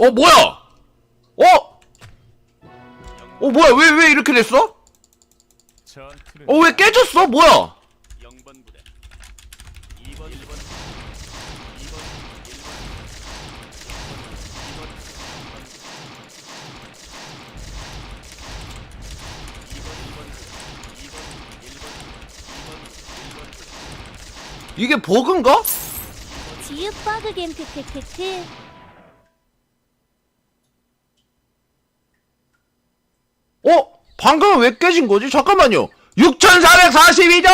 어 뭐야? 어? 어 뭐야 왜 왜 이렇게 됐어? 어 왜 깨졌어? 뭐야? 이게 버그인가? 지읒 버그 겐 크크크크 어? 방금 왜 깨진 거지? 잠깐만요. 6,442점!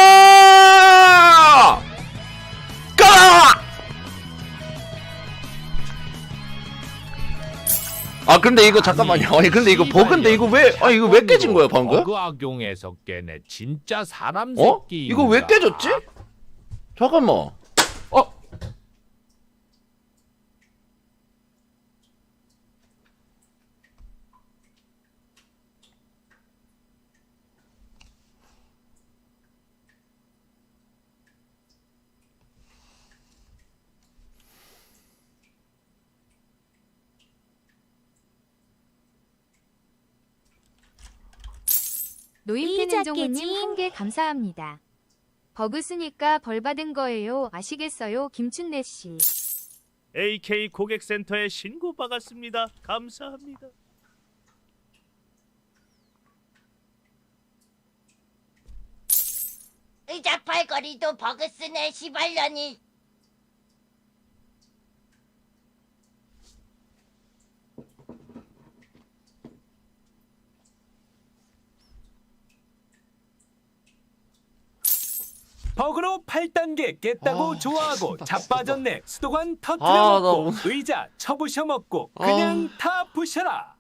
까! 아 근데 이거 잠깐만요. 아니 근데 이거 버그인데 이거 왜? 아 이거 왜 깨진 거야 방금? 버그 악용해서 깨네. 진짜 사람 어? 새끼. 이거 왜 깨졌지? 잠깐만. 노인팬 깨짐. 한개 감사합니다. 버그 쓰니까 벌 받은 거예요. 아시겠어요, 김춘래 씨. AK 고객센터에 신고 받았습니다. 감사합니다. 의자 팔걸이도 버그 쓰네 시발년이 버그로 8단계 깼다고 아, 좋아하고 자빠졌네 수도관 터트려먹고 오늘- 의자 쳐부셔먹고 그냥 다 부셔라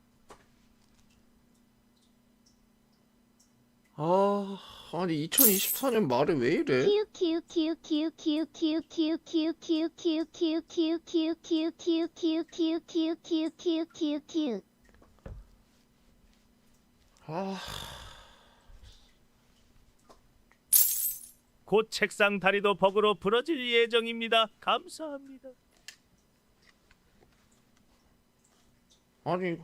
아 아니 2024년 말에 왜 이래? 아 곧 책상 다리도 버그로 부러질 예정입니다. 감사합니다. 아니